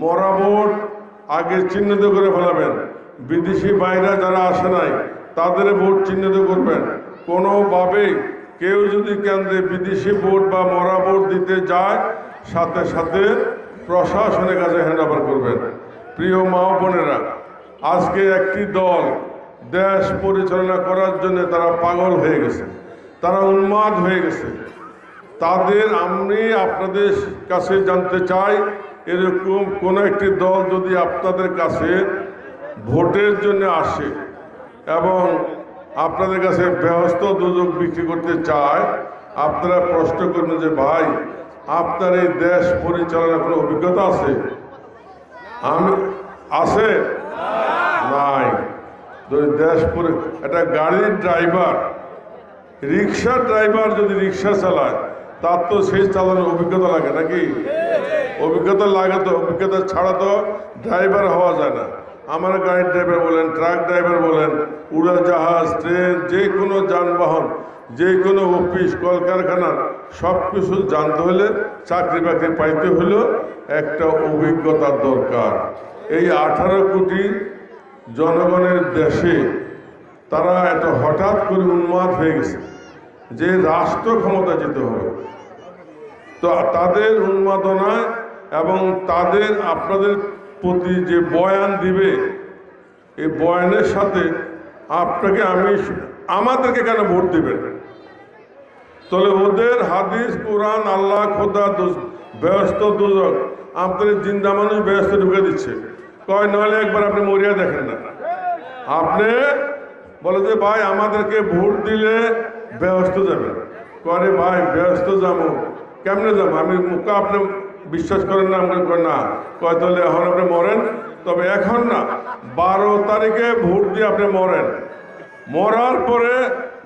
মরা ভোট আগে চিহ্নিত করে ফেলাবেন। বিদেশি বাইরে যারা আসে নাই, তাদের ভোট চিহ্নিত করবেন। কোনোভাবেই কেউ যদি কেন্দ্রে বিদেশি ভোট বা মরা ভোট দিতে যায়, সাথে সাথে প্রশাসনের কাছে হ্যান্ড ওভার করবেন। প্রিয় মা বোনেরা, আজকে একটি দল দেশ পরিচালনা করার জন্য তারা পাগল হয়ে গেছে। তারা উন্মাদ হয়ে গেছে। তাদের আমি আপনাদের কাছে জানতে চাই এরকম কোনো একটি দল যদি আপনাদের কাছে ভোটের জন্য আসে এবং আপনাদের কাছে ব্যস্ত দুযোগ বিক্রি করতে চায়, আপনারা প্রশ্ন করবেন যে, ভাই, আপনার এই দেশ পরিচালনার কোনো অভিজ্ঞতা আছে? আমি, আছে? নাই। যদি দেশ পরি, একটা গাড়ির ড্রাইভার রিক্সা ড্রাইভার যদি রিক্সা চালায়, তার তো সেই চালানোর অভিজ্ঞতা লাগে নাকি? অভিজ্ঞতা লাগে তো, অভিজ্ঞতা ছাড়া তো ড্রাইভার হওয়া যায় না। আমার গাড়ির ড্রাইভার বলেন ট্রাক ড্রাইভার বলেন, উড়োজাহাজ, ট্রেন, যে কোনো যানবাহন, যে কোনো অফিস কলকারখানা সব কিছু জানতে হলে, চাকরি বাকরি পাইতে হলেও একটা অভিজ্ঞতার দরকার। এই আঠারো কোটি জনগণের দেশে তারা এত হঠাৎ করে উন্মাদ হয়ে গেছে যে রাষ্ট্র ক্ষমতা যেতে হবে। তো তাদের উন্মাদনায় এবং তাদের আপনাদের প্রতি যে বয়ান দিবে, এই বয়ানের সাথে আপনাকে আমি আমাদেরকে কেন ভোট দিবেন? তাহলে ওদের হাদিস, কোরআন, আল্লাহ, খোদা ব্যস্ত দুজক, আপনাদের জিন্দা মানুষ ব্যস্ত ঢুকে দিচ্ছে। কয়, নাহলে একবার আপনি মরিয়া দেখেন না। আপনি বলে যে, ভাই, আমাদেরকে ভোট দিলে ব্যস্ত যাবেন। করে ভাই, ব্যস্ত যাব। কেমনে যাব? আমি মুখে আপনি বিশ্বাস করেন না আমি করেন না। কয়, তাহলে এখন আপনি মরেন? তবে এখন না, বারো তারিখে ভোট দিয়ে আপনি মরেন। মরার পরে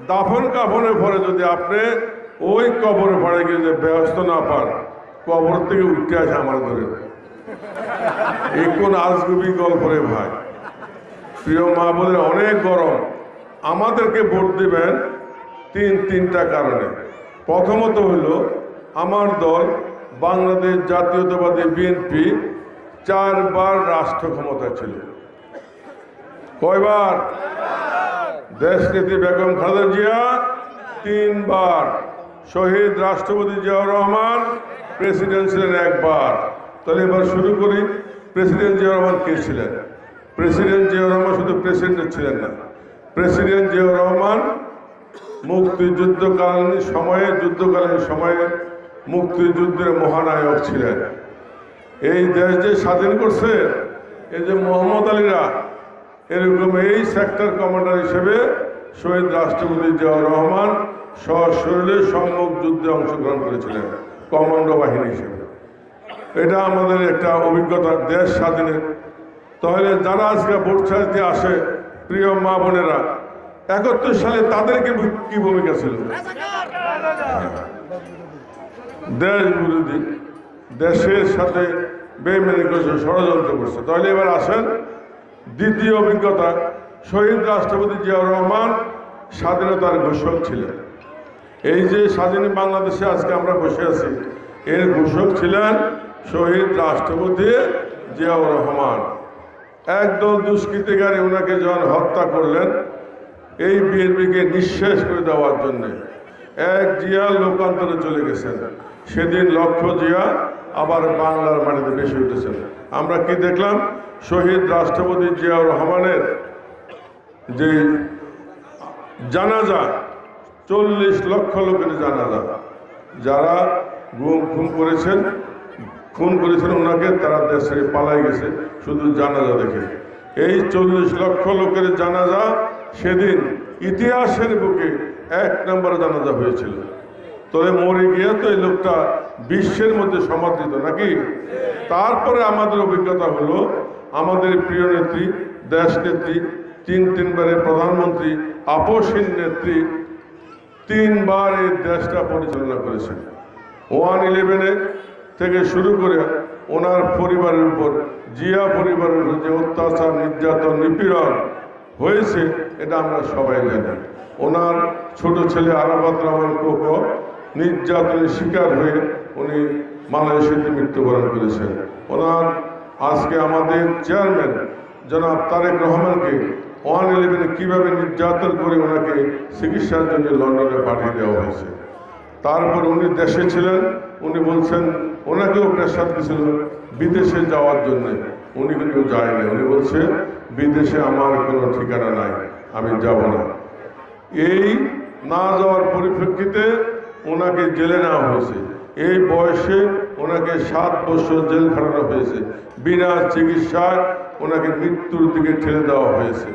দাফন কাফনের পরে যদি আপনি ওই কবরে পড়ে গিয়ে যে ব্যস্ত না পান, কবর থেকে উঠতে আসে আমার ধরে এই কোন আজগুবি গল্প রে ভাই। প্রিয় মা বলে অনেক গরম। আমাদেরকে ভোট দিবেন তিন তিনটা কারণে। প্রথমত হলো আমার দল বাংলাদেশ জাতীয়তাবাদী বিএনপি চারবার রাষ্ট্র ক্ষমতা ছিল। কয়বার? দেশনেত্রী বেগম খালেদা জিয়া তিনবার। শহীদ রাষ্ট্রপতি জিয়াউর রহমান প্রেসিডেন্ট ছিলেন একবার। তাহলে এবার শুরু করি। প্রেসিডেন্ট জিয়াউর রহমান কে ছিলেন? প্রেসিডেন্ট জিয়াউর রহমান শুধু প্রেসিডেন্ট ছিলেন না। প্রেসিডেন্ট জিয়াউর রহমান মুক্তিযুদ্ধকালীন সময়ে, যুদ্ধকালীন সময়ে মুক্তিযুদ্ধের মহানায়ক ছিলেন। এই দেশ যে স্বাধীন করছে, এই যে মোহাম্মদ আলীরা, এরকম এই সেক্টর কমান্ডার হিসেবে শহীদ রাষ্ট্রপতি জিয়াউর রহমান সশরীরে সম্মুখ যুদ্ধে অংশগ্রহণ করেছিলেন কমান্ডো বাহিনী হিসেবে। এটা আমাদের একটা অভিজ্ঞতা, দেশ স্বাধীনের। তাহলে যারা আজকে ভোট চাইতে আসে, প্রিয় মা বোনেরা একাত্তর সালে তাদেরকে কি ভূমিকা ছিল? দেশ বিরোধী, দেশের সাথে বেমেনি করেছে, ষড়যন্ত্র করছে। তাহলে এবার আসেন দ্বিতীয় অভিজ্ঞতা। শহীদ রাষ্ট্রপতি জিয়াউর রহমান স্বাধীনতার ঘোষক ছিলেন। এই যে স্বাধীন বাংলাদেশে আজকে আমরা বসে আছি, এর ঘোষক ছিলেন শহীদ রাষ্ট্রপতি জিয়াউর রহমান। একদল দুষ্কৃতিকারী ওনাকে যখন হত্যা করলেন, এই বিএনপিকে নিঃশেষ করে দেওয়ার জন্যে এক জিয়া লোকান্তরে চলে গেছেন। সেদিন লক্ষ্য জিয়া আবার বাংলার মাটিতে বেশি উঠেছেন। আমরা কি দেখলাম? শহীদ রাষ্ট্রপতি জিয়াউর রহমানের যে জানাজা, চল্লিশ লক্ষ লোকের জানাজা, যারা গুম খুন করেছেন খুন করেছেন, ওনাকে তারা দেশ পালাই গেছে, শুধু জানাজা দেখে। এই চল্লিশ লক্ষ লোকের জানাজা সেদিন ইতিহাসের বুকে এক নম্বর জানাজা হয়েছিল। তবে মরে গিয়ে তো এই লোকটা বিশ্বের মধ্যে সমাদৃত নাকি? তারপরে আমাদের অভিজ্ঞতা হলো, আমাদের প্রিয় নেত্রী, দেশ নেত্রী, তিন তিনবারের প্রধানমন্ত্রী, আপসীন নেত্রী, তিনবার এই দেশটা পরিচালনা করেছেন। ওয়ান ইলেভেনে থেকে শুরু করে ওনার পরিবারের উপর, জিয়া পরিবারের উপর যে অত্যাচার, নির্যাতন, নিপীড়ন হয়েছে, এটা আমরা সবাই জানি। ওনার ছোট ছেলে আরাবাদ রহমান কোকো নির্যাতনের শিকার হয়ে উনি মালয়েশিয়াতে মৃত্যুবরণ করেছেন। ওনার আজকে আমাদের চেয়ারম্যান জনাব তারেক রহমানকে ওয়ান ইলেভেনে কীভাবে নির্যাতন করে ওনাকে চিকিৎসার জন্য লন্ডনে পাঠিয়ে দেওয়া হয়েছে। তারপর উনি দেশে ছিলেন, উনি বলছেন, ওনাকেও প্রেশার দিয়েছিল বিদেশে যাওয়ার জন্য। উনি কিন্তু যায়নি উনি বলছে, বিদেশে আমার কোনো ঠিকানা নাই, আমি যাব না। এই না যাওয়ার পরিপ্রেক্ষিতে ওনাকে জেলে নেওয়া হয়েছে। এই বয়সে ওনাকে সাত বছর জেল খাটানো হয়েছে। বিনা চিকিৎসায় ওনাকে মৃত্যুর দিকে ঠেলে দেওয়া হয়েছে।